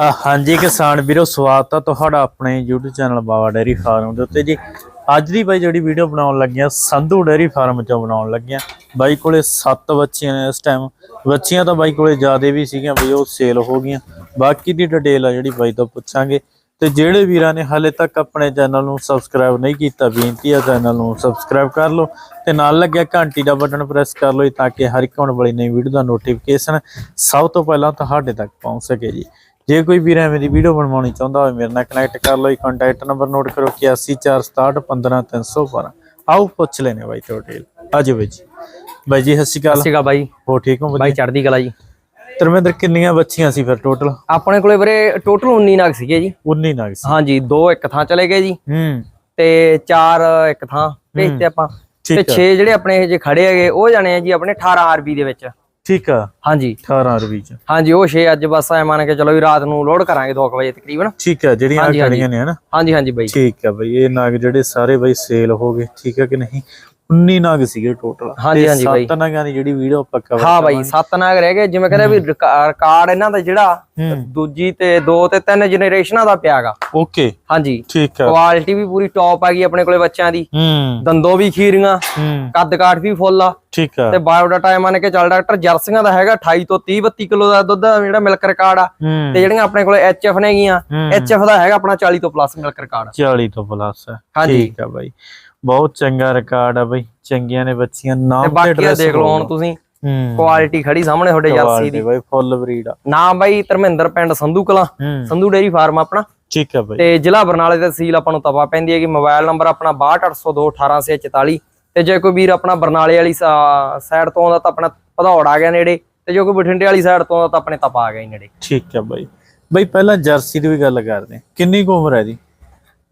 ਹਾਂਜੀ ਕਿਸਾਨ ਵੀਰੋ, ਸਵਾਗਤ ਆ ਤੁਹਾਡਾ ਆਪਣੇ YouTube channel Bawa dairy farm ਦੇ ਉੱਤੇ ਜੀ। ਅੱਜ ਦੀ ਬਾਈ ਜਿਹੜੀ ਵੀਡੀਓ ਬਣਾਉਣ ਲੱਗਿਆ, ਸੰਧੂ ਡੇਰੀ ਫਾਰਮ ਚੋਂ ਬਣਾਉਣ ਲੱਗਿਆ। ਬਾਈ ਕੋਲੇ 7 ਬੱਚੀਆਂ ਨੇ ਇਸ ਟਾਈਮ ਬੱਚੀਆਂ ਤਾਂ ਬਾਈ ਕੋਲੇ ਜ਼ਿਆਦੇ ਵੀ ਸੀਗੀਆਂ, ਬਈ ਉਹ ਸੇਲ ਹੋ ਗਈਆਂ। ਬਾਕੀ ਦੀ ਡਿਟੇਲ ਆ ਜਿਹੜੀ ਬਾਈ ਤੋਂ ਪੁੱਛਾਂਗੇ। ਤੇ ਜਿਹੜੇ ਵੀਰਾਂ ਨੇ ਹਾਲੇ ਤੱਕ ਆਪਣੇ ਚੈਨਲ ਨੂੰ ਸਬਸਕ੍ਰਾਈਬ ਨਹੀਂ ਕੀਤਾ, ਬੇਨਤੀ ਆ ਚੈਨਲ ਨੂੰ ਸਬਸਕ੍ਰਾਈਬ ਕਰ ਲਓ। ਤੇ ਨਾਲ ਲੱਗਿਆ ਘੰਟੀ ਦਾ ਬਟਨ ਪ੍ਰੈਸ ਕਰ ਲਓ ਤਾਂ ਕਿ ਹਰ ਇੱਕ ਆਉਣ ਵਾਲੀ ਨਵੀਂ ਵੀਡੀਓ ਦਾ ਨੋਟੀਫਿਕੇਸ਼ਨ ਸਭ ਤੋਂ ਪਹਿਲਾਂ ਤੁਹਾਡੇ ਤੱਕ ਪਹੁੰਚ ਸਕੇ ਜੀ। ਜੇ ਕੋਈ ਵੀਰ ਐਵੇਂ ਦੀ ਵੀਡੀਓ ਬਣਵਾਉਣੀ ਚਾਹੁੰਦਾ ਹੋਵੇ ਮੇਰੇ ਨਾਲ ਕਨੈਕਟ ਕਰ ਲਓ ਕੰਟੈਕਟ ਨੰਬਰ ਨੋਟ ਕਰੋ 8146615312 ਆਓ ਪੁੱਛ ਲੈਨੇ ਬਾਈ ਤੁਹਾਡੇ ਆਜੋ ਬਾਈ ਜੀ। ਬਾਈ ਜੀ ਸਤਿ ਸ਼੍ਰੀ ਅਕਾਲ। ਬਾਈ। ਹੋ ਠੀਕ ਹੋ ਬਾਈ ਚੜਦੀ ਕਲਾ ਜੀ। ਧਰਮਿੰਦਰ ਕਿੰਨੀਆਂ ਬੱਚੀਆਂ ਸੀ ਫਿਰ ਟੋਟਲ ਆਪਣੇ ਕੋਲੇ ਵੀਰੇ ਟੋਟਲ 19 ਨਾਗ ਸੀਗੇ ਜੀ। 19 ਨਗ ਸੀ। ਹਾਂਜੀ ਦੋ ਇੱਕ ਥਾਂ ਚਲੇ ਗਏ ਜੀ। ਹੂੰ। ਤੇ ਚਾਰ ਇੱਕ ਥਾਂ ਭੇਜਤੇ ਆਪਾਂ। ਤੇ ਠੀਕ ਆ। 6 ਜਿਹੜੇ ਆਪਣੇ ਜੇ ਖੜੇ ਹੈਗੇ ਉਹ ਜਾਣੇ ਆ ਜੀ ਆਪਣੇ 18 ਆਰਬੀ ਦੇ ਵਿੱਚ। ਠੀਕ ਆ? ਹਾਂਜੀ। 18 ਰੁਪਏ ਚ। ਹਾਂਜੀ ਉਹ 6 ਅੱਜ ਬਸ ਐ ਮੰਨ ਕੇ ਚਲੋ ਵੀ ਰਾਤ ਨੂੰ ਲੋਡ ਕਰਾਂਗੇ 2 ਵਜੇ ਤਕਰੀਬਨ। ਠੀਕ ਆ ਜਿਹੜੀਆਂ। ਖੜੀਆਂ ਨੇ ਹਨਾ? ਹਾਂਜੀ ਹਾਂਜੀ ਬਾਈ। ਠੀਕ ਆ ਬਈ ਇਹ ਨਗ ਜਿਹੜੇ ਸਾਰੇ ਬਈ ਸੇਲ ਹੋ ਗਏ ਠੀਕ ਆ ਕਿ ਨਹੀਂ? 19 ਨਗ ਸੀਗੇ ਟੋਟਲ ਹਾਂਜੀ, ਹਾਂਜੀ ਬਾਈ। ਸੱਤ ਨਗਾਂ ਦੀ ਜਿਹੜੀ ਵੀਡੀਓ ਆਪਾਂ ਕਵਰ ਹਾਂ ਬਾਈ ਸੱਤ ਨਾਗ ਰਹਿ ਗਏ। ਜਿਵੇਂ ਕਹਿੰਦੇ ਵੀ ਰਿਕਾ- ਰਿਕਾਰਡ ਇਹਨਾਂ ਦਾ ਜਿਹੜਾ ਹੂੰ। ਦੂਜੀ ਤੇ ਦੋ ਤੇ ਤਿੰਨ ਜਨਰੇਸ਼ਨਾਂ ਦਾ ਪਿਆਗਾ। ਓਕੇ ਹਾਂਜੀ। ਠੀਕ ਆ। ਕੁਆਲਿਟੀ ਵੀ ਪੂਰੀ ਟੌਪ ਆ ਗਈ ਆਪਣੇ ਕੋਲੇ ਬੱਚਿਆਂ ਦੀ। ਹੂੰ। ਦੰਦੋਂ ਵੀ ਖੀਰੀਆਂ ਹੂੰ। ਕੱਦ ਕਾਠ ਵੀ ਫੁੱਲ ਆ। ਠੀਕ ਆ। ਤੇ ਬਾਇਓਡਾਟਾ ਮੰਨ ਕੇ ਚੱਲ ਡਾਕਟਰ ਜਰਸੀਆਂ ਦਾ ਹੈਗਾ 28 ਤੋਂ 30 32 ਕਿਲੋ ਦਾ ਦੁੱਧ ਜਿਹੜਾ ਮਿਲਕ ਰਿਕਾਰਡ ਆ। ਹੂੰ। ਤੇ ਜਿਹੜੀਆਂ ਆਪਣੇ ਕੋਲੇ ਐਚਐਫ ਨੇਗੀਆਂ ਹੂੰ। ਐਚਐਫ ਦਾ ਹੈਗਾ ਆਪਣਾ 40 ਤੋਂ ਪਲੱਸ ਮਿਲਕ ਰਿਕਾਰਡ 40 ਤੋਂ ਪਲੱਸ ਹੈ ਹਾਂਜੀ। ਠੀਕ ਆ ਬਾਈ। ਬਹੁਤ ਚੰਗਾ ਰਿਕਾਰਡ ਆ ਬਾਈ। ਚੰਗੀਆਂ ਨੇ ਬੱਚੀਆਂ ਨਾਮ ਤੇ ਬਾਕੀ ਦੇਖ ਲਓ ਹੁਣ ਤੁਸੀਂ। ਹੂੰ। ਕੁਆਲਿਟੀ ਖੜੀ ਸਾਹਮਣੇ ਤੁਹਾਡੇ ਜਰਸੀ ਦੀ। ਬਾਈ ਫੁੱਲ ਬਰੀਡ ਆ। ਨਾਮ ਬਾਈ ਧਰਮਿੰਦਰ ਪਿੰਡ ਸੰਧੂ ਕਲਾਂ। ਹੂੰ। ਸੰਧੂ ਡੇਰੀ ਫਾਰਮ ਆਪਣਾ। ਠੀਕ ਆ ਬਾਈ। ਤੇ ਜ਼ਿਲ੍ਹਾ ਬਰਨਾਲੇ ਤੇ ਤਹਿਸੀਲ ਆਪਾਂ ਨੂੰ ਤਵਾ ਪੈਂਦੀ ਹੈਗੀ। ਮੋਬਾਈਲ ਨੰਬਰ ਆਪਣਾ 6280218644 ਤੇ ਜੇ ਕੋਈ ਵੀਰ ਆਪਣਾ ਬਰਨਾਲੇ ਵਾਲੀ ਸਾਈਡ ਤੋਂ ਆਉਂਦਾ ਤਾਂ ਆਪਣਾ ਭਦੌੜ ਆ ਗਿਆ ਨੇੜੇ। ਤੇ ਜੇ ਕੋਈ ਬਠਿੰਡੇ ਵਾਲੀ ਸਾਈਡ ਤੋਂ ਆਉਂਦਾ ਤਾਂ ਆਪਣੇ ਤਪਾ ਆ ਗਿਆ ਜੀ ਨੇੜੇ। ਠੀਕ ਆ ਬਾਈ। ਬਾਈ ਪਹਿਲਾਂ ਜਰਸੀ ਦੀ ਵੀ ਗੱਲ ਕਰਦੇ ਹਾਂ। ਕਿੰਨੀ ਕੁ ਉਮਰ ਹੈ ਦੀ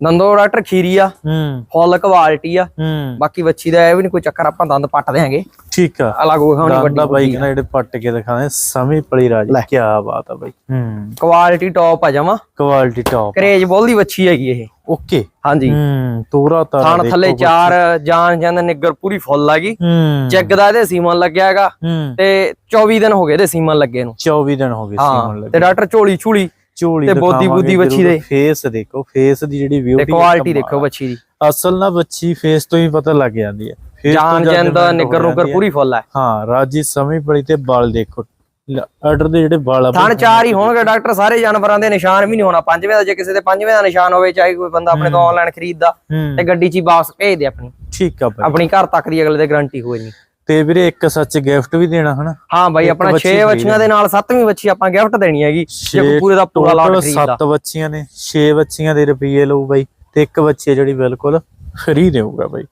ਨੰਦੋ ਡਾਕਟਰ ਖੀਰੀ ਆ ਹੂੰ। ਫੁੱਲ ਕੁਆਲਿਟੀ ਆ। ਹੂੰ। ਬਾਕੀ ਵੱਛੀ ਦਾ ਇਹ ਵੀ ਨਹੀਂ ਕੋਈ ਚੱਕਰ ਆਪਾਂ ਦੰਦ ਪੱਟ ਦੇਾਂਗੇ ਠੀਕ ਆ। ਅਲੱਗ ਹੋ ਖਾਣੀ ਦੰਦਾ ਵੱਡੀ ਬਾਈ ਕਹਿੰਦਾ ਜਿਹੜੇ ਪੱਟ ਕੇ ਦਿਖਾਣੇ ਸਮੀ ਪਲੀ ਰਾਜ ਕੀ ਬਾਤ ਆ ਬਾਈ। ਹੂੰ। ਕੁਆਲਿਟੀ ਟੌਪ ਆ ਜਾਵਾਂ ਕੁਆਲਿਟੀ ਟੌਪ ਕਰੇਜ ਬੋਲ ਦੀ ਵੱਛੀ ਹੈਗੀ ਇਹ। ਓਕੇ। ਹਾਂਜੀ। ਹੂੰ ਤੋਰਾ ਤਾਰਾ ਥਾਣ ਥੱਲੇ। ਚਾਰ ਜਾਨ ਜੰਦ ਨਿੱਗਰ ਪੂਰੀ ਫੁੱਲ ਹੈਗੀ ਹੂੰ। ਜੱਗ ਦਾ ਇਹਦੇ ਸੀਮਨ ਲੱਗਿਆ ਹੈਗਾ। ਤੇ 24 ਦਿਨ ਹੋ ਗਏ ਇਹਦੇ ਸੀਮਨ ਲੱਗੇ ਨੂੰ। 24 ਦਿਨ ਹੋ ਗਏ ਸੀਮਨ ਲੱਗੇ। ਤੇ ਡਾਕਟਰ ਝੋਲੀ ਛੂਲੀ ਝੋਲੀ ਤੇ ਬੋਦੀ ਬੁੱਦੀ ਵੱਛੀ ਦੇ। ਫੇਸ ਦੇਖੋ ਫੇਸ ਦੀ ਜਿਹੜੀ ਤੇ ਬਿਊਟੀ ਕੁਆਲਿਟੀ ਦੇਖੋ ਵੱਛੀ ਦੀ। ਅਸਲ ਨਾ ਬੱਚੀ ਫੇਸ ਤੋਂ ਹੀ ਪਤਾ ਲੱਗ ਜਾਂਦੀ ਹੈ। ਤੋਂ ਜਾਨ ਜਦ ਜਾਂਦੀ ਹੈ। ਪੂਰੀ ਫੁੱਲ ਹੈ ਹਾਂ ਰਾਜੀ ਸਮੀ ਪੜੀ ਤੇ ਵਾਲ ਦੇਖੋ। ਆਰਡਰ ਦੇ ਜਿਹੜੇ ਵਾਲ ਆ ਥਣ ਚਾਰ ਹੀ ਹੋਣਗੇ ਡਾਕਟਰ ਸਾਰੇ ਜਾਨਵਰਾਂ ਦੇ ਨਿਸ਼ਾਨ ਵੀ ਨਹੀਂ ਹੋਣਾ। ਪੰਜਵੇਂ ਦਾ ਜੇ ਕਿਸੇ ਦੇ ਪੰਜਵੇਂ ਦਾ ਨਿਸ਼ਾਨ ਹੋਵੇ ਚਾਹੇ ਕੋਈ ਬੰਦਾ ਆਪਣੇ ਤੋਂ ਆਨਲਾਈਨ ਖਰੀਦਦਾ ਤੇ ਗੱਡੀ 'ਚ ਹੀ ਵਾਪਸ ਭੇਜ ਦੇ ਆਪਣੀ। ਠੀਕ ਆ ਆਪਣੀ ਘਰ ਤੱਕ ਦੀ ਅਗਲੇ ਦੇ ਗਾਰੰਟੀ ਹੋਏ ਨਹੀਂ ਤੇ ਵੀਰੇ ਇੱਕ ਸੱਚ ਗਿਫਟ ਵੀ ਦੇਣਾ ਹਨਾ? ਹਾਂ ਬਾਈ ਆਪਣਾ ਵੱਛੀ 6 free ਬੱਚੀਆਂ ਦੇ ਨਾਲ 7ਵੀਂ ਬੱਚੀ ਆਪਾਂ ਗਿਫਟ ਦੇਣੀ ਹੈਗੀ ਜੇ ਪੂਰੇ ਦਾ ਪੂਰਾ ਲਾਟ ਖਰੀਦਦਾ ਸੱਤ ਬੱਚੀਆਂ ਨੇ 6 ਬੱਚੀਆਂ ਦੇ ਰੁਪਏ ਲਊ ਬਾਈ ਤੇ ਇੱਕ ਬੱਚੀ ਜਿਹੜੀ ਬਿਲਕੁਲ ਫ੍ਰੀ ਦੇਊਗਾ ਬਾਈ।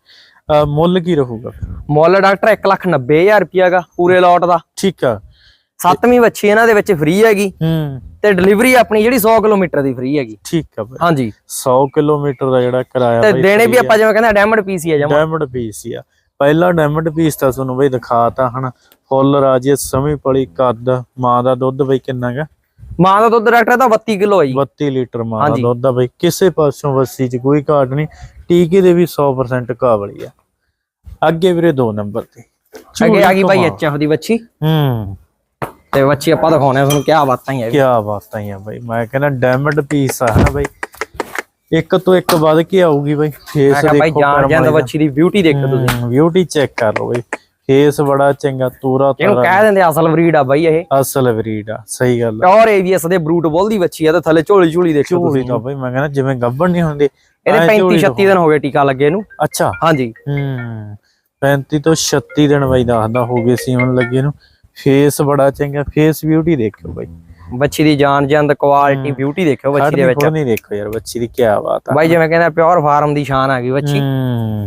ਮੁੱਲ ਕੀ ਰਹੂਗਾ? ਮੁੱਲ ਡਾਕਟਰ 190000 ਰੁਪਿਆਗਾ ਪੂਰੇ ਲੋਟ ਦਾ। ਠੀਕ ਆ। ਸੱਤਵੀਂ ਬੱਚੀ ਇਹਨਾਂ ਦੇ ਵਿੱਚ ਫ੍ਰੀ ਹੈਗੀ। ਹੂੰ। ਤੇ ਡਿਲੀਵਰੀ ਆਪਣੀ ਜਿਹੜੀ 100 ਕਿਲੋਮੀਟਰ ਦੀ ਫ੍ਰੀ ਹੈਗੀ। ਠੀਕ ਆ ਬਾਈ। ਹਾਂਜੀ। 100 ਕਿਲੋਮੀਟਰ ਦਾ ਜਿਹੜਾ ਕਿਰਾਇਆ ਤੇ ਦੇਣੇ ਵੀ ਆਪਾਂ ਜਿਵੇਂ ਕਹਿੰਦੇ ਡਾਇਮੰਡ ਪੀਸ ਹੀ ਆ ਜਮਾ। ਡਾਇਮੰਡ ਪੀਸ ਹੀ ਆ। ਪਹਿਲਾ ਡਾਇਮੰਡ ਪੀਸ ਤਾਂ ਤੁਹਾਨੂੰ ਬਈ ਦਿਖਾਤਾ ਹਨਾ। ਫੁੱਲ ਰਾਜੇ ਸਮੀ ਪਲੀ ਕੱਦ ਮਾਂ ਦਾ ਦੁੱਧ ਬਈ ਕਿੰਨਾ ਗਾ ਮਾਂ ਦਾ ਦੁੱਧ ਡਾਕਟਰ ਦਾ 32 ਕਿਲੋ ਹੈ ਜੀ। 32 ਲੀਟਰ ਮਾਂ ਦਾ। ਦੁੱਧ ਆ ਬਈ। ਕਿਸੇ ਪਾਸੋਂ ਵੱਸੀ ਚ ਕੋਈ ਘਾਟ ਨਹੀਂ। ਟੀਕੇ ਦੇ ਵੀ 100% ਕਾਬਲੀ ਆ। ਅੱਗੇ ਵੀਰੇ 2 ਨੰਬਰ ਤੇ। ਅੱਗੇ ਆ ਗਈ ਬਾਈ ਐਚਐਫ ਦੀ ਬੱਚੀ ਹੂੰ। ਤੇ ਬੱਚੀ ਆਪਾਂ ਦਿਖਾਉਣੇ ਤੁਹਾਨੂੰ ਕਿਆ ਬਾਤਾਂ ਹੀ ਆ ਕੀ ਬਾਤਾਂ ਹੀ ਆ ਬਈ। ਮੈਂ ਕਹਿੰਦਾ ਡਾਇਮੰਡ ਪੀਸ ਆ ਹਨਾ ਬਈ। ਇੱਕ ਤੋਂ ਇੱਕ ਵੱਧ ਕੇ ਆਊਗੀ ਬਈ। ਫੇਸ ਕਿਹਾ ਬਾਈ ਦੇਖੋ ਜਾਣ ਜਾਂਦ ਬੱਚੀ ਦੀ ਬਿਊਟੀ ਦੇਖੋ ਤੁਸੀਂ। ਬਿਊਟੀ ਚੈੱਕ ਕਰ ਲਓ ਬਈ। ਫੇਸ ਬੜਾ ਚੰਗਾ ਤੂਰਾ ਇਹਨੂੰ ਤਾਰਾ ਕਹਿ ਦਿੰਦੇ ਅਸਲ ਬਰੀਡ ਆ ਬਾਈ ਇਹ। ਅਸਲ ਬਰੀਡ ਆ ਸਹੀ ਗੱਲ ਆ। ਪਿਓਰ ਏਵੀਐਸ ਦੇ ਬਰੂਟ ਬੋਲ ਦੀ ਬੱਚੀ ਆ ਤੇ ਥੱਲੇ ਝੋਲੀ ਝੋਲੀ ਦੇਖੋ ਝੋਲੀ ਤਾਂ ਬਈ ਮੈਂ ਕਹਿੰਦਾ ਜਿਵੇਂ ਗੱਬੜ ਨਹੀਂ ਹੁੰਦੀ ਇਹਦੇ ਐਂ 35 ਝੋਲੀ 36 ਦਿਨ ਹੋ ਗਏ ਟੀਕਾ ਲੱਗੇ ਨੂੰ। ਅੱਛਾ। ਹਾਂਜੀ। ਹੂੰ 35 ਤੋਂ 36 ਦਿਨ ਬਈ ਦੱਸਦਾ ਹੋ ਗਏ ਸੀਮਨ ਲੱਗੇ ਨੂੰ। ਫੇਸ ਬੜਾ ਚੰਗਾ ਫੇਸ ਬਿਊਟੀ ਦੇਖਿਓ ਬਈ। ਬੱਚੀ ਦੀ ਜਾਨ ਜੰਦ ਕੁਆਲਿਟੀ ਬਿਊਟੀ ਦੇਖੋ ਬੱਚੀ ਦੇ ਵਿੱਚ। ਨਹੀਂ ਦੇਖੋ ਯਾਰ ਬੱਚੀ ਦੀ ਕੀ ਬਾਤ ਆ। ਬਾਈ ਜਿਵੇਂ ਕਹਿੰਦਾ ਪਿਓਰ ਫਾਰਮ ਦੀ ਸ਼ਾਨ ਆ ਗਈ ਬੱਚੀ।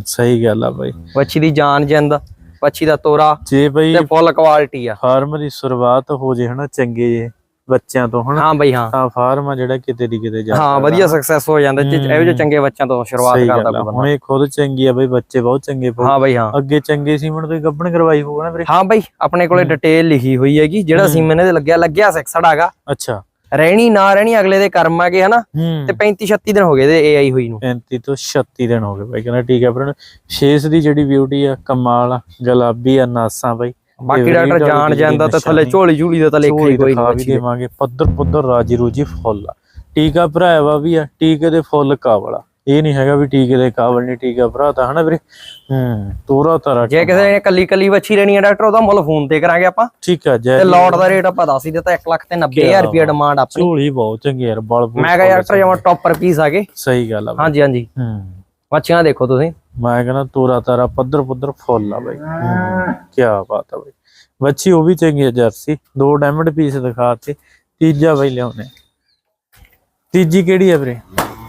ਸਹੀ ਗੱਲ ਆ ਬਈ। ਬੱਚੀ ਦੀ ਜਾਨ ਜੰਦ ਬੱਚੀ ਦਾ ਤੋਰਾ ਜੇ ਬਈ ਤੇ ਫੁੱਲ ਕੁਆਲਿਟੀ ਆ। ਫਾਰਮ ਦੀ ਸ਼ੁਰੂਆਤ ਹੋ ਜੇ ਹਨਾ ਚੰਗੇ ਜੇ। ਬੱਚਿਆਂ ਤੋਂ ਹਨਾ? ਹਾਂ ਬਾਈ ਹਾਂ। ਤਾਂ ਫਾਰਮ ਆ ਜਿਹੜਾ ਕਿਤੇ ਦੀ ਕਿਤੇ ਜਾ ਹਾਂ ਵਧੀਆ ਸਕਸੈਸ ਹੋ ਜਾਂਦਾ ਇਹੋ ਜਿਹੇ ਚੰਗੇ ਬੱਚਿਆਂ ਤੋਂ ਸ਼ੁਰੂਆਤ ਕਰਦਾ ਕੋਈ ਬੰਦਾ ਹੁਣ ਇਹ ਖੁਦ ਚੰਗੀ ਆ ਬਈ ਬੱਚੇ ਬਹੁਤ ਚੰਗੇ ਪਾਉ ਹਾਂ ਬਾਈ ਹਾਂ। ਅੱਗੇ ਚੰਗੇ ਸੀਮਨ ਤੋਂ ਹੀ ਗੱਬਣ ਕਰਵਾਈ ਹੋਊਗਾ ਨਾ ਵੀਰੇ? ਹਾਂ ਬਾਈ ਆਪਣੇ ਕੋਲੇ ਡਿਟੇਲ ਲਿਖੀ ਹੋਈ ਹੈਗੀ ਜਿਹੜਾ ਸੀਮਨ ਇਹਦੇ ਲੱਗਿਆ ਲੱਗਿਆ ਸਿਕਸੜ ਹੈਗਾ ਅੱਛਾ। ਰਹਿਣੀ ਨਾ ਰਹਿਣੀ ਅਗਲੇ ਦੇ ਕਰਮ ਹੈਗੇ ਹਨਾ? ਹੂੰ। ਤੇ 35 36 ਦਿਨ ਹੋ ਗਏ ਇਹਦੇ ਏਆਈ ਹੋਈ ਨੂੰ। 35 ਤੋਂ 36 ਦਿਨ ਹੋ ਗਏ ਬਾਈ ਕਹਿੰਦਾ ਠੀਕ ਆ। ਪਰ ਫੇਸ ਦੀ ਜਿਹੜੀ ਬਿਊਟੀ ਆ ਕਮਾਲ ਆ ਗੁਲਾਬੀ ਆ ਨਾਸਾਂ ਬਾਈ। ਬਾਕੀ ਡਾਕਟਰ ਜਾਣ ਜਾਂਦਾ ਤੇ ਥੱਲੇ ਝੋਲੀ ਝੂਲੀ ਦਾ ਤਾਂ ਲੇਖਾ ਹੀ ਕੋਈ ਨਹੀਂ। ਦੇਵਾਂਗੇ ਪੱਧਰ ਪੱਧਰ ਰਾਜੀ ਰੂਜੀ ਫੁੱਲ ਆ। ਟੀਕਾ ਭਰਾਇਆ ਵਾ ਆ ਟੀਕੇ ਦੇ ਫੁੱਲ ਕਾਬਲਾ ਇਹ ਨਹੀਂ ਹੈਗਾ ਵੀ ਟੀਕੇ ਦੇ ਕਾਬਲ ਨਹੀਂ ਟੀਕਾ ਭਰਾਤਾ ਹਨਾ ਵੀਰੇ? ਹੂੰ ਤੋਰਾ ਤਾਰਾ ਜੇ ਕਿਸੇ ਨੇ ਕੱਲੀ ਕੱਲੀ ਬੱਚੀ ਲੈਣੀ ਹੈ ਡਾਕਟਰ ਉਹਦਾ ਮੁੱਲ ਫੋਨ ਤੇ ਕਰਾਂਗੇ ਆਪਾਂ। ਠੀਕ ਆ ਜੈ ਤੇ ਲੋਟ ਦਾ ਰੇਟ ਆਪਾਂ ਦੱਸ ਹੀ ਦਿੱਤਾ 1 ਲੱਖ ਤੇ 90000 ਰੁਪਏ ਡਿਮਾਂਡ ਆਪਣੀ। ਝੋਲੀ ਬਹੁਤ ਚੰਗੀ ਯਾਰ ਬਲ ਮੈਂ ਕਿਹਾ ਡਾਕਟਰ ਜਮਾ ਟੌਪਰ ਪੀਸ ਆਗੇ ਸਹੀ ਗੱਲ ਆ। ਹਾਂਜੀ ਹਾਂਜੀ। ਹੂੰ। ਬੱਚੀਆਂ ਦੇਖੋ ਤੁਸੀਂ। ਮੈਂ ਕਹਿੰਦਾ ਤੋਰਾ ਤਾਰਾ ਪੱਧਰ ਪੱਧਰ ਫੁੱਲ ਆ ਬਾਈ। ਕੀ ਬਾਤ ਆ ਬਾਈ। ਬੱਚੀ ਉਹ ਵੀ ਚੰਗੀ ਆ ਜਰਸੀ। ਦੋ ਡਾਇਮੰਡ ਪੀਸ ਦਿਖਾਤੇ ਤੀਜਾ ਬਾਈ ਲਿਆਉਣੇ ਤੀਜੀ ਕਿਹੜੀ ਆ ਵੀਰੇ?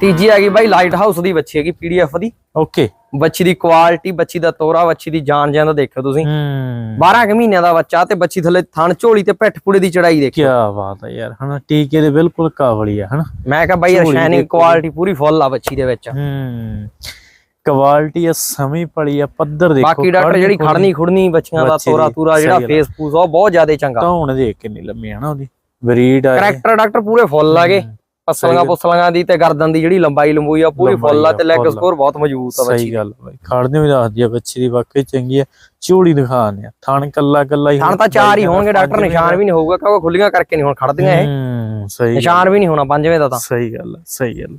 ਤੀਜੀ ਆ ਗਈ ਬਾਈ ਲਾਈਟ ਹਾਊਸ ਦੀ ਬੱਚੀ ਹੈਗੀ ਪੀਡੀਐਫ ਦੀ। ਓਕੇ। ਬੱਚੀ ਦੀ ਕੁਆਲਿਟੀ ਬੱਚੀ ਦਾ ਤੋਰਾ ਬੱਚੀ ਦੀ ਜਾਨ ਜਾਂਦਾ ਦੇਖੋ ਤੁਸੀਂ। ਹੂੰ। 12 ਕੁ ਮਹੀਨਿਆਂ ਦਾ ਬੱਚਾ ਤੇ ਬੱਚੀ ਥੱਲੇ ਥਣ ਝੋਲੀ ਤੇ ਪਿੱਠ ਪੁੜੇ ਦੀ ਚੜਾਈ ਦੇਖੋ ਕੀ ਬਾਤ ਆ ਯਾਰ। ਹਨਾ ਟੀਕੇ ਦੇ ਬਿਲਕੁਲ ਕਾਬਲੀ ਆ ਹਨਾ। ਮੈਂ ਕਿਹਾ ਬਾਈ ਸ਼ਾਈਨਿੰਗ। ਕੁਆਲਿਟੀ ਪੂਰੀ ਫੁੱਲ ਆ ਬੱਚੀ ਦੇ ਵਿੱਚ। ਹੂੰ। ਕੁਆਲਿਟੀ ਆ ਸਮੀ ਪਲੀ ਆ ਪੱਧਰ ਦੇਖੋ ਬਾਕੀ ਡਾਕਟਰ ਜਿਹੜੀ ਖੜਨੀ ਖੁੜਨੀ ਬੱਚੀਆਂ ਦਾ ਤੋਰਾ ਤੂਰਾ ਜਿਹੜਾ ਆ। ਫੇਸ ਫੂਸ ਉਹ ਬਹੁਤ ਜ਼ਿਆਦਾ ਚੰਗਾ। ਧੌਣ ਦੇਖ ਕਿੰਨੀ ਲੰਮੀ ਆ ਨਾ ਉਹਦੀ ਬਰੀਡ ਆ। ਕਰੈਕਟਰ ਡਾਕਟਰ ਪੂਰੇ ਫੁੱਲ ਆਗੇ ਪਸਲੀਆਂ ਪੁਸਲੀਆਂ ਦੀ ਤੇ ਗਰਦਨ ਦੀ ਜਿਹੜੀ ਲੰਬਾਈ ਲੰਬੂਈ ਆ ਪੂਰੀ ਫੁੱਲ ਆ ਤੇ ਲੈਗ ਆ। ਸਕੋਰ ਬਹੁਤ ਮਜ਼ਬੂਤ ਆ ਬੱਚੀ ਸਹੀ ਗੱਲ ਆ ਬਾਈ ਖੜਦੇ ਵੀ ਦੱਸਦੀ ਆ ਬੱਚੀ ਦੀ ਵਾਕਈ ਚੰਗੀ ਆ। ਝੋਲੀ ਦਿਖਾਉਂਦੇ ਆ ਥਣ ਕੱਲਾ ਕੱਲਾ ਹੀ ਥਣ ਤਾਂ ਚਾਰ ਹੀ ਹੋਣਗੇ ਡਾਕਟਰ ਨਿਸ਼ਾਨ ਵੀ ਨਹੀਂ ਹੋਊਗਾ ਕਿਉਂਕਿ ਖੁੱਲੀਆਂ ਕਰਕੇ ਨਹੀਂ ਹੁਣ ਖੜਦੀਆਂ ਇਹ। ਸਹੀ ਨਿਸ਼ਾਨ ਵੀ ਨਹੀਂ ਹੋਣਾ ਪੰਜਵੇਂ ਦਾ ਤਾਂ। ਸਹੀ ਗੱਲ ਆ, ਸਹੀ ਗੱਲ ਆ।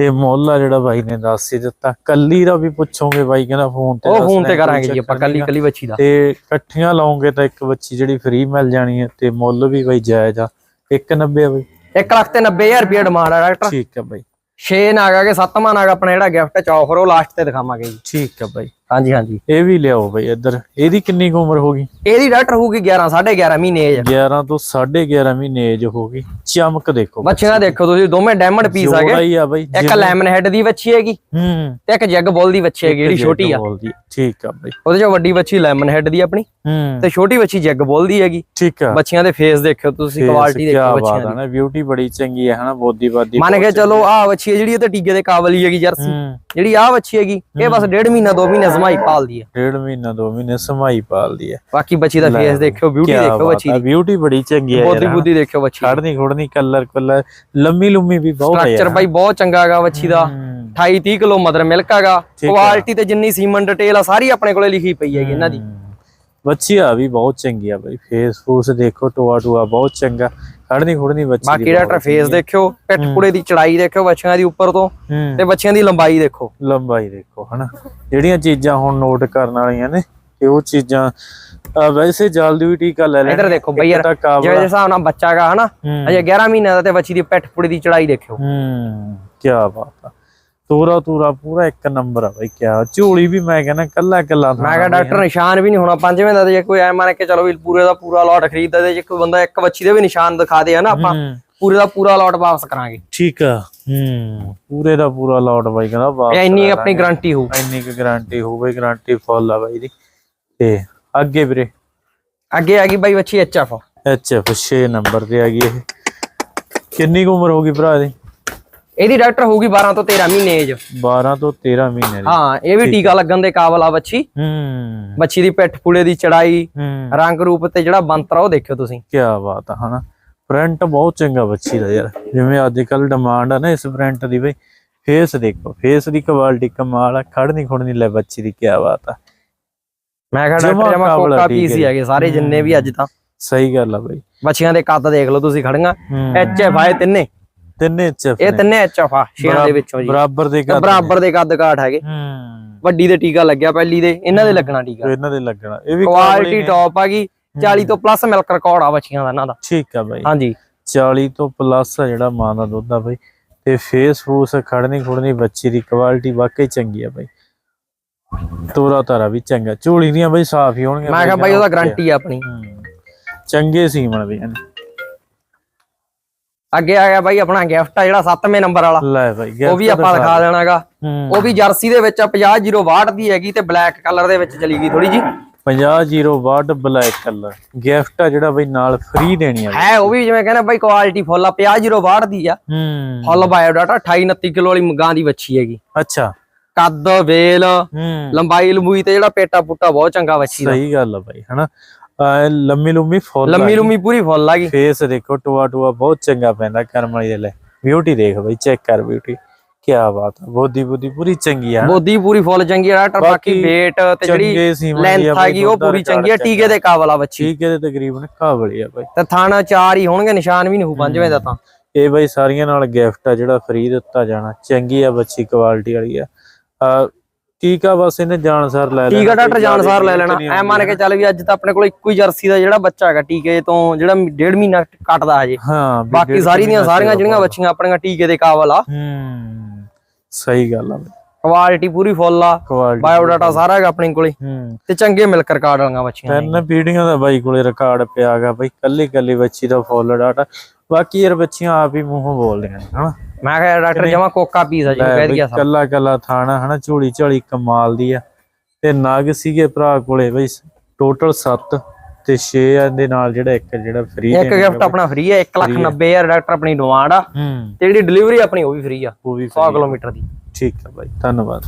ਤੇ ਮੁੱਲ ਜਿਹੜਾ ਬਾਈ ਨੇ ਦੱਸ ਹੀ ਦਿੱਤਾ। ਕੱਲੀ ਦਾ ਵੀ ਪੁੱਛੋਗੇ ਬਾਈ ਕਹਿੰਦਾ ਫੋਨ ਤੇ ਉਹ ਫੋਨ ਤੇ ਕਰਾਂਗੇ ਜੀ ਆਪਾਂ ਕੱਲੀ। ਕੱਲੀ ਬੱਚੀ ਦਾ। ਤੇ ਇਕੱਠੀਆਂ ਲਾਉਂਗੇ ਤਾਂ ਇੱਕ ਬੱਚੀ ਜਿਹੜੀ ਫ੍ਰੀ ਮਿਲ ਜਾਣੀ ਹੈ ਤੇ ਮੁੱਲ ਵੀ ਬਾਈ ਜਾਇਜ਼ ਆ। 190 ਆ ਬਾਈ। 1 ਲੱਖ ਤੇ 90000 ਰੁਪਏ ਡਿਮਾਂਡ ਆ ਡਾਕਟਰ। ਠੀਕ ਆ ਬਾਈ। 6 ਨਾਗ ਕੇ 7ਵਾਂ ਨਾਗ ਆਪਣਾ ਜਿਹੜਾ ਗਿਫਟ ਚ ਆਫਰ ਉਹ ਲਾਸਟ ਤੇ ਦਿਖਾਵਾਂਗੇ ਜੀ। ਠੀਕ ਆ ਬਾਈ। ਹਾਂਜੀ ਹਾਂਜੀ। ਇਹ ਵੀ ਲਿਆਓ ਬਾਈ ਇੱਧਰ। ਇਹਦੀ ਕਿੰਨੀ ਕੁ ਉਮਰ ਹੋ ਗਈ? ਇਹਦੀ ਡਾਕਟਰ ਹੋਊਗੀ 11 11.5 ਮਹੀਨੇ ਏਜ 11 ਤੋਂ 11.5 ਮਹੀਨੇ ਏਜ ਹੋ ਗਈ। ਚਮਕ ਦੇਖੋ। ਬੱਚਿਆਂ ਦੇਖੋ ਤੁਸੀਂ ਦੋਵੇਂ ਡਾਇਮੰਡ ਪੀਸ ਆ ਬਾਈ ਇੱਕ ਲੈਮਨ ਹੈਡ ਦੀ ਬੱਚੀ ਹੈਗੀ ਹੂੰ। ਤੇ ਇੱਕ ਜੱਗ ਬੋਲ ਦੀ ਬੱਚੀ ਹੈਗੀ ਜਿਹੜੀ ਛੋਟੀ ਆ। ਠੀਕ ਆ ਬਾਈ। ਉਹਦੇ ਚੋਂ ਵੱਡੀ ਬੱਚੀ ਲੈਮਨ ਹੈਡ ਦੀ ਆਪਣੀ ਤੇ ਛੋਟੀ ਬੱਚੀ ਜੱਗ ਬੋਲ ਦੀ ਹੈਗੀ। ਠੀਕ ਆ। ਬੱਚੀਆਂ ਦੇ ਫੇਸ ਦੇਖਿਓ ਤੁਸੀਂ ਕੁਆਲਿਟੀ ਦੇਖੋ ਬੱਚੀਆਂ ਆ ਦੀ। ਨਾ ਬਿਊਟੀ ਬੜੀ ਚੰਗੀ ਹੈ ਹਨਾ ਬੋਦੀ ਬਾਦੀ ਮੰਨ ਕੇ ਚਲੋ ਬੱਚੀ ਹੈ ਜਿਹੜੀ ਇਹ ਤੇ ਟੀਕੇ ਦੇ ਕਾਬਲ ਹੀ ਹੈਗੀ ਜਰਸੀ। ਜਿਹੜੀ ਆਹ ਬੱਚੀ ਹੈਗੀ ਇਹ ਬਸ ਡੇਢ ਮਹੀਨਾ ਦੋ ਮਹੀਨੇ ਸਮਾਈ ਪਾਲਦੀ ਹੈ ਡੇਢ ਮਹੀਨਾ ਦੋ ਮਹੀਨੇ ਸਮਾਈ ਪਾਲਦੀ ਹੈ ਬਾਕੀ ਬੱਚੀ ਦਾ ਫੇਸ ਦੇਖਿਓ ਬਿਊਟੀ ਦੇਖਿਓ ਬੱਚੀ ਦੀ। ਬਿਊਟੀ ਬੜੀ ਚੰਗੀ ਹੈ ਬੋਦੀ ਬੁੱਧੀ ਦੇਖਿਓ ਬੱਚੀ ਖੜਨੀ ਖੁੜਨੀ ਕਲਰ ਕਲਰ ਲੰਮੀ ਲੰਮੀ ਵੀ ਬਹੁਤ ਹੈ ਸਟਰਕਚਰ ਬਾਈ ਬਹੁਤ ਚੰਗਾ ਹੈਗਾ ਬੱਚੀ ਦਾ। 28 30 ਕਿਲੋ ਮਦਰ ਮਿਲਕ ਹੈਗਾ। ਕੁਆਲਿਟੀ ਤੇ ਜਿੰਨੀ ਸੀਮਨ ਡਿਟੇਲ ਆ ਸਾਰੀ ਆਪਣੇ ਕੋਲੇ ਲਿਖੀ ਪਈ ਹੈਗੀ ਇਹਨਾਂ ਦੀ। ਬੱਚੀ ਆ ਵੀ ਬਹੁਤ ਚੰਗੀ ਆ ਬਾਈ ਫੇਸ ਫੂਸ ਦੇਖੋ ਟੋਆ ਟੋਆ ਬਹੁਤ ਚੰਗਾ। ਖੜਨੀ ਖੁੜਨੀ ਬੱਚੀ ਦੀ ਬਾਕੀ ਡਾਕਟਰ ਫੇਸ ਦੇਖਿਓ ਪਿੱਠ ਪੁੜੇ ਦੀ ਚੜਾਈ ਦੇਖਿਓ ਬੱਚਿਆਂ ਦੀ ਉੱਪਰ ਤੋਂ ਤੇ ਬੱਚਿਆਂ ਦੀ ਲੰਬਾਈ ਦੇਖੋ। ਲੰਬਾਈ ਦੇਖੋ ਹਨਾ। ਜਿਹੜੀਆਂ ਚੀਜ਼ਾਂ ਹੁਣ ਨੋਟ ਕਰਨ ਵਾਲੀਆਂ ਨੇ ਤੇ ਉਹ ਚੀਜ਼ਾਂ ਵੈਸੇ ਜਲਦੀ ਵੀ ਟੀਕਾ ਲੈ ਲੈਣਾ ਇੱਧਰ ਦੇਖੋ ਬਈ ਯਾਰ ਜਿਹੜੇ ਹਿਸਾਬ ਨਾਲ ਬੱਚਾ ਹੈਗਾ ਹਨਾ ਅਜੇ 11 ਮਹੀਨਿਆਂ ਦਾ ਤੇ ਬੱਚੀ ਦੀ ਪਿੱਠ ਪੁੜੇ ਦੀ ਚੜਾਈ ਦੇਖਿਓ। ਹੂੰ ਕੀ ਬਾਤ ਆ। ਤੋਰਾ ਤੋਰਾ ਪੂਰਾ ਇੱਕ ਨੰਬਰ ਆ ਬਾਈ ਕਿਆ ਝੋਲੀ ਵੀ ਮੈਂ ਕਹਿੰਦਾ ਕੱਲਾ ਕੱਲਾ ਮੈਂ ਕਿਹਾ ਡਾਕਟਰ ਨਿਸ਼ਾਨ ਵੀ ਨਹੀਂ ਹੋਣਾ ਪੰਜਵੇਂ ਦਾ ਜੇ ਕੋਈ ਐ ਮੰਨ ਕੇ ਚਲੋ ਵੀ ਪੂਰੇ ਦਾ ਪੂਰਾ ਲੋਟ ਖਰੀਦਦਾ ਤੇ ਜੇ ਕੋਈ ਬੰਦਾ ਇੱਕ ਬੱਚੀ ਦੇ ਵੀ ਨਿਸ਼ਾਨ ਦਿਖਾ ਦੇ ਹਨਾ ਆਪਾਂ ਹੂੰ, ਪੂਰੇ ਦਾ ਪੂਰਾ ਲੋਟ ਵਾਪਸ ਕਰਾਂਗੇ। ਠੀਕ ਆ ਹੂੰ ਪੂਰੇ ਦਾ ਪੂਰਾ ਲਾਟ ਬਾਈ ਕਹਿੰਦਾ ਵਾਪਸ ਇੰਨੀ ਆਪਣੀ ਗਾਰੰਟੀ ਹੋਊ। ਇੰਨੀ ਕੁ ਗਾਰੰਟੀ ਹੋਵੇ ਗਾਰੰਟੀ ਫੁੱਲ ਆ ਬਾਈ ਦੀ। ਤੇ ਅੱਗੇ ਵੀਰੇ? ਅੱਗੇ ਆ ਗਈ ਬਾਈ ਬੱਚੀ ਐਚਐਫ ਐਚਐਫ 6 ਨੰਬਰ ਤੇ ਆ ਗਈ ਇਹ। ਕਿੰਨੀ ਕੁ ਉਮਰ ਹੋ ਗਈ ਭਰਾ ਦੀ? ਇਹਦੀ ਡਾਕਟਰ ਹੋਊਗੀ 12 ਤੋਂ 13 ਮਹੀਨੇ ਏਜ 12 ਤੋਂ 13 ਮਹੀਨੇ ਹਾਂ ਇਹ ਵੀ ਟੀਕਾ ਲੱਗਣ ਦੇ ਕਾਬਲ ਆ ਬੱਚੀ। ਹੂੰ। ਬੱਚੀ ਦੀ ਪਿੱਠ ਪੁੜੇ ਦੀ ਚੜਾਈ ਰੰਗ ਰੂਪ ਤੇ ਜਿਹੜਾ ਬੰਤਰ ਆ ਉਹ ਦੇਖਿਓ ਤੁਸੀਂ। ਕੀ ਬਾਤ ਆ ਹਨਾ? ਪ੍ਰਿੰਟ ਬਹੁਤ ਚੰਗਾ ਬੱਚੀ ਦਾ ਯਾਰ। ਜਿਵੇਂ ਅੱਜ ਕੱਲ ਡਿਮਾਂਡ ਆ ਨਾ ਇਸ ਪ੍ਰਿੰਟ ਦੀ ਬਈ ਫੇਸ ਦੇਖੋ ਫੇਸ ਦੀ ਕੁਆਲਿਟੀ ਕਮਾਲ ਆ ਖੜਨੀ ਖੁੜਨੀ ਲੈ ਬੱਚੀ ਦੀ ਕੀ ਬਾਤ ਆ। ਮੈਂ ਕਿਹਾ ਡਾਕਟਰ ਜਮਾ ਕੋਕਾ ਪੀਸ ਹੈ ਹੈਗੇ ਸਾਰੇ ਜਿੰਨੇ ਵੀ ਅੱਜ ਤਾਂ। ਸਹੀ ਗੱਲ ਆ ਬਈ। ਬੱਚੀਆਂ ਦੇ ਕੱਦ ਦੇਖ ਲਓ ਤੁਸੀਂ ਖੜੀਆਂ ਹੂੰ। ਐਚਐਫ ਆਏ ਤਿੰਨੇ। ਤਿੰਨੇ ਐਚਐਫ ਇਹ ਤਿੰਨੇ ਐਚਐਫ ਆ ਛੇਆਂ ਦੇ ਵਿੱਚੋਂ ਜੀ। ਬਰਾਬਰ ਦੇ ਕਰ ਬਰਾਬਰ ਦੇ ਕੱਦ ਕਾਠ ਹੈਗੇ। ਹੂੰ। ਵੱਡੀ ਦੇ ਟੀਕਾ ਲੱਗਿਆ ਪਹਿਲੀ ਦੇ ਇਹਨਾਂ ਦੇ ਲੱਗਣਾ ਟੀਕਾ। ਇਹਨਾਂ ਦੇ ਲੱਗਣਾ। ਇਹ ਵੀ ਕੁਆਲਿਟੀ ਟੌਪ ਹੈਗੀ 40 ਤੋਂ ਪਲੱਸ ਮਿਲਕ ਰਿਕਾਰਡ ਆ ਬੱਚੀਆਂ ਦਾ ਇਹਨਾਂ ਦਾ। ਠੀਕ ਆ ਬਾਈ। ਹਾਂਜੀ। 40 ਤੋਂ ਪਲੱਸ ਆ ਜਿਹੜਾ ਮਾਂ ਦਾ ਦੁੱਧ ਆ ਬਾਈ। ਤੇ ਫੇਸ ਫੂਸ ਖੜਨੀ ਖੁੜਨੀ ਬੱਚੀ ਦੀ ਕੁਆਲਿਟੀ ਵਾਕਈ ਚੰਗੀ ਆ ਬਾਈ। ਤੋਰਾ ਤਾਰਾ ਵੀ ਚੰਗਾ। ਝੋਲੀ ਦੀਆਂ ਬਾਈ ਸਾਫ਼ ਹੀ ਹੋਣਗੀਆਂ ਮੈਂ ਕਿਹਾ ਬਾਈ ਉਹਦਾ ਗਾਰੰਟੀ ਆ ਆਪਣੀ। ਚੰਗੇ ਸੀਮਣ ਵੀ ਹਨ ਅੱਗੇ ਆ ਗਿਆ ਬਾਈ ਆਪਣਾ ਗਿਫਟ ਆ ਜਿਹੜਾ 7ਵੇਂ ਨੰਬਰ ਵਾਲਾ। ਲੈ ਬਾਈ ਉਹ ਵੀ ਆਪਾਂ ਦਿਖਾ ਦੇਣਾਗਾ। ਉਹ ਵੀ ਜਰਸੀ ਦੇ ਵਿੱਚ 50062 ਦੀ ਹੈਗੀ ਤੇ ਬਲੈਕ ਕਲਰ ਦੇ ਵਿੱਚ ਚਲੀ ਗਈ ਥੋੜੀ ਜੀ 50 ਵਾਟ ਬਲੈਕ ਕਲਰ। ਗਿਫਟ ਆ ਜਿਹੜਾ ਬਾਈ ਨਾਲ ਫ੍ਰੀ ਦੇਣੀ ਆ। ਹੈ ਉਹ ਵੀ ਜਿਵੇਂ ਕਹਿੰਦਾ ਬਾਈ ਕੁਆਲਿਟੀ ਫੁੱਲ ਆ 50062 ਦੀ ਆ। ਹੂੰ। ਫੁੱਲ ਬਾਇਓਡਾਟਾ 28 29 ਕਿਲੋ ਵਾਲੀ ਗਾਂ ਦੀ ਵੱਛੀ ਹੈਗੀ। ਅੱਛਾ। ਕੱਦ ਵੇਲ ਲੰਬਾਈ ਲੰਬੂਈ ਤੇ ਜਿਹੜਾ ਪੇਟਾ ਪੁੱਟਾ ਬਹੁਤ ਚੰਗਾ ਵੱਛੀ ਦਾ। ਸਹੀ ਗੱਲ ਆ ਬਾਈ ਹਨਾ? ਲੰਮੀ ਲੰਮੀ ਫੁੱਲ ਲੰਮੀ ਲੰਮੀ ਪੂਰੀ ਫੁੱਲ ਹੈਗੀ ਫੇਸ ਦੇਖੋ ਟੂਆ ਟੂਆ ਬਹੁਤ ਚੰਗਾ ਪੈਂਦਾ ਕਰਮ ਵਾਲੀ ਦੇ ਲੈ ਬਿਊਟੀ ਦੇਖ ਬਾਈ ਚੈੱਕ ਕਰ ਬਿਊਟੀ ਕੀ ਬਾਤ ਆ ਬੋਦੀ ਬੋਦੀ ਪੂਰੀ ਚੰਗੀ ਆ। ਬੋਦੀ ਪੂਰੀ ਫੁੱਲ ਚੰਗੀ ਆ ਡਾਕਟਰ ਬਾਕੀ ਵੇਟ ਤੇ ਜਿਹੜੀ ਲੈਂਥ ਦੀ ਆ ਆ ਗਈ ਉਹ ਦਾ ਪੂਰੀ ਚੰਗੀ ਆ ਟੀਕੇ ਦੇ ਕਾਬਲ ਆ ਬੱਚੀ। ਹੈ ਤੇ ਤਕਰੀਬਨ ਕਾਬਲੀ ਆ ਬਾਈ। ਤੇ ਥਾਣਾ ਚਾਰ ਹੀ ਹੋਣਗੇ ਨਿਸ਼ਾਨ ਵੀ ਨਹੀਂ ਹੋ ਪੰਜਵੇਂ ਦਾ ਤਾਂ। ਇਹ ਬਾਈ ਸਾਰੀਆਂ ਨਾਲ ਗਿਫਟ ਆ ਜਿਹੜਾ ਫ੍ਰੀ ਦਿੱਤਾ ਜਾਣਾ। ਚੰਗੀ ਆ ਬੱਚੀ ਕੁਆਲਿਟੀ ਵਾਲੀ ਆ। ਆ ਟੀਕਾ ਬਸ ਇਹਨੇ ਜਾਣਸਾਰ ਲੈ ਲੈਣਾ ਟੀਕਾ ਡਾਕਟਰ ਕੋਈ ਜਾਨਸਾਰ ਲੈ ਲੈਣਾ। ਐ ਮੰਨ ਕੇ ਚੱਲ ਵੀ ਅੱਜ ਤਾਂ ਆਪਣੇ ਕੋਲ ਇੱਕੋ ਹੀ ਜਰਸੀ ਦਾ ਜਿਹੜਾ ਬੱਚਾ ਹੈਗਾ ਟੀਕੇ ਤੋਂ ਜਿਹੜਾ ਡੇਢ ਮਹੀਨਾ ਕੱਟਦਾ ਹਜੇ। ਹਾਂ ਬਾਕੀ ਸਾਰੀ ਦੀਆਂ ਸਾਰੀਆਂ ਜਿਹੜੀਆਂ ਬੱਚੀਆਂ ਆਪਣੀਆਂ ਟੀਕੇ ਦੇ ਕਾਬਲ ਆ। ਹੂੰ ਸਹੀ ਗੱਲ ਆ ਕੁਆਲਿਟੀ ਪੂਰੀ ਫੁੱਲ ਆ। ਬਾਇਓ ਡਾਟਾ ਸਾਰਾ ਹੈਗਾ ਆਪਣੇ ਕੋਲੇ। ਤੇ ਚੰਗੇ ਮਿਲਕ ਰਿਕਾਰਡ ਵਾਲੀਆਂ ਬੱਚੀਆਂ। ਤਿੰਨ ਪੀੜੀਆਂ ਦਾ ਬਾਈ ਕੋਲੇ ਰਿਕਾਰਡ ਪਿਆਗਾ ਬਾਈ ਕੱਲੀ ਕੱਲੀ ਬੱਚੀ ਦਾ ਫੁੱਲ ਡਾਟਾ ਬਾਕੀ ਯਾਰ ਬੱਚੀਆਂ ਆਪ ਹੀ ਮੂੰਹੋਂ ਬੋਲਦੀਆਂ ਨੇ ਹਨਾ? ਮੈਂ ਕਿਹਾ ਡਾਕਟਰ ਜਮਾ ਕੋਕਾ ਪੀਸ ਆ ਜਿਹਨੂੰ ਕਹਿ ਦਿਆ ਸਭ ਕੱਲਾ ਕੱਲਾ ਥਾਣਾ ਹਨਾ ਝੋਲੀ ਝਾਲੀ ਕਮਾਲ ਦੀ ਆ। ਤੇ ਨਗ ਸੀਗੇ ਭਰਾ ਕੋਲੇ ਬਈ ਟੋਟਲ 7 ਤੇ 6 ਦੇ ਨਾਲ ਜਿਹੜਾ ਇੱਕ ਜਿਹੜਾ ਫ੍ਰੀ ਇੱਕ ਗਿਫਟ ਆਪਣਾ ਫ੍ਰੀ ਹੈ 1 ਲੱਖ 90 ਹਜ਼ਾਰ ਡਾਕਟਰ ਆਪਣੀ ਡਿਮਾਂਡ ਆ। ਤੇ ਜਿਹੜੀ ਡਿਲੀਵਰੀ ਆਪਣੀ ਉਹ ਵੀ ਫ੍ਰੀ ਆ। ਉਹ ਵੀ 100 ਕਿਲੋਮੀਟਰ ਦੀ। ਠੀਕ ਹੈ ਬਾਈ ਧੰਨਵਾਦ।